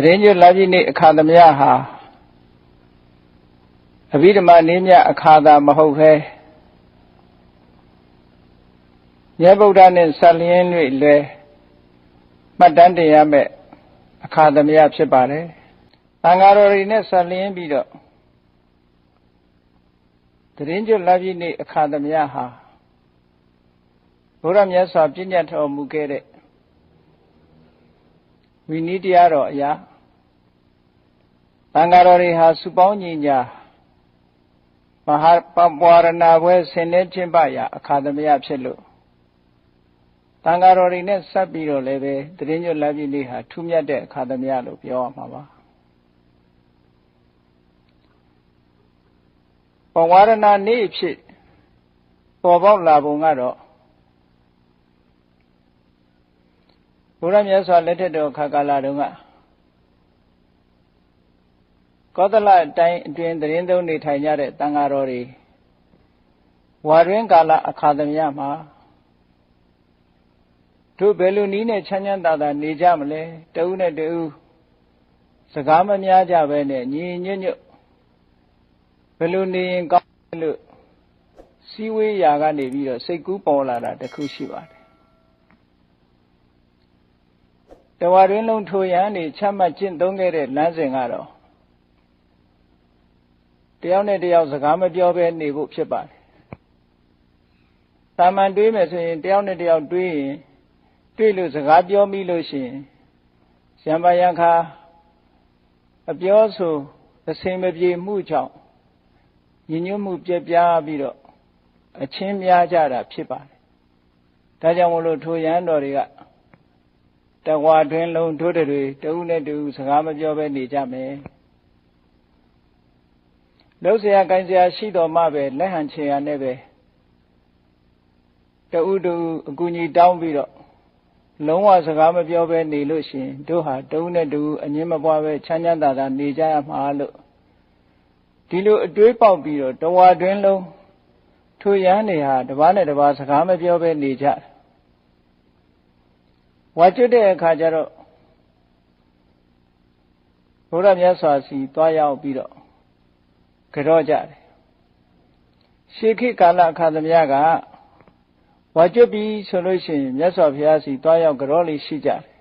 သတင်းကျွတ်လာပြည့်နေ့အခါသမယဟာအဘိဓမ္မာနည်းမြအခါသာမဟုတ်ပဲမြတ်ဗုဒ္ဓနဲ့ဆက်လျင်း၍လဲမှတ်တမ်းတင်ရမယ့်အခါသမယဖြစ်ပါတယ်။တန်ဃာတော်တွေနဲ့ဆက်လျင်းပြီးတော့သတင်းကျွတ်လာပြည့်နေ့အခါသမယဟာဘုရားမြတ်စွာပြည့်ညတ်တော်မူခဲ့တဲ့ဝိနည်းတရားတော်အရာ တန်ဃာတော်တွေဟာစုပေါင်းညီညာမဟာပပွာရဏဘွဲဆင်နေခြင်းပါရာအခါသမယဖြစ်လို့တန်ဃာတော်တွေနဲ့ဆက်ပြီးတော့လည်းပဲတရင်ညွတ်လက်ပြည့်နေ့ဟာထူးမြတ်တဲ့အခါသမယလို့ပြောရမှာပါပဝါရဏနေ့ဖြစ်ပေါ်ပေါက်လာပုံကတော့ဘုရားမြတ်စွာလက်ထက်တော်ခါကာလတုန်းက ကောသလတိုင်းအတွင်းသတင်းသုံးနေထိုင်ကြတဲ့တန်ဃာတော်တွေဝါရင်းကာလအခါသမယမှာတို့ဘယ်လိုနည်းနဲ့ချမ်းချမ်းသာသာနေကြမလဲတဦးနဲ့တဦးစကားမများကြပဲနဲ့ညီညွတ်ညွတ်ဘယ်လိုနေရင်ကောင်းလို့စီဝေးရာကနေပြီးတော့စိတ်ကူးပေါ်လာတာတခုရှိပါတယ်တဝါရင်းလုံးထိုရန်နေချမှတ်ကျင့်သုံးခဲ့တဲ့လမ်းစဉ်ကတော့ တယောက်နဲ့တယောက်စကားမပြောဘဲနေဖို့ဖြစ်ပါတယ်။တာမန်တွေးမယ်ဆိုရင်တယောက်နဲ့တယောက်တွေးရင်တွေ့လို့စကားပြောမိလို့ရှိရင်ရံပါရံခါအပြောဆိုအစင်မပြေမှုကြောင့်ညီညွတ်မှုပြပြပြီးတော့အချင်းများကြတာဖြစ်ပါတယ်။ဒါကြောင့်မလို့ထိုရန်တော်တွေကတဝါတွင်လုံးတို့တွေတဦးနဲ့တူစကားမပြောဘဲနေကြမယ် လှုပ်เสียကိုင်းเสียရှိတော်မှပဲလက်ဟန်ချေရနဲ့ပဲတဦးတူအကူကြီးတောင်းပြီးတော့လုံးဝစကားမပြောဘဲနေလို့ရှိရင်တို့ဟာတဦးနဲ့တူအငင်းမပွားပဲချမ်းချမ်းသာသာနေကြရမှာလို့ဒီလိုအတွေးပေါက်ပြီးတော့တဝါတွင်လုံးထိုရန်တွေဟာတပားနဲ့တပားစကားမပြောဘဲနေကြတယ်ဝါကျွတ်တဲ့အခါကျတော့ဘုရားမြတ်စွာစီသွားရောက်ပြီးတော့ ကြော့ကြတယ်ရှေခိကာလအခါသမယကဝါကျွတ်ပြီးဆိုလို့ရှိရင်မြတ်စွာဘုရားစီသွားရောက်ကြော့လေးရှိကြတယ်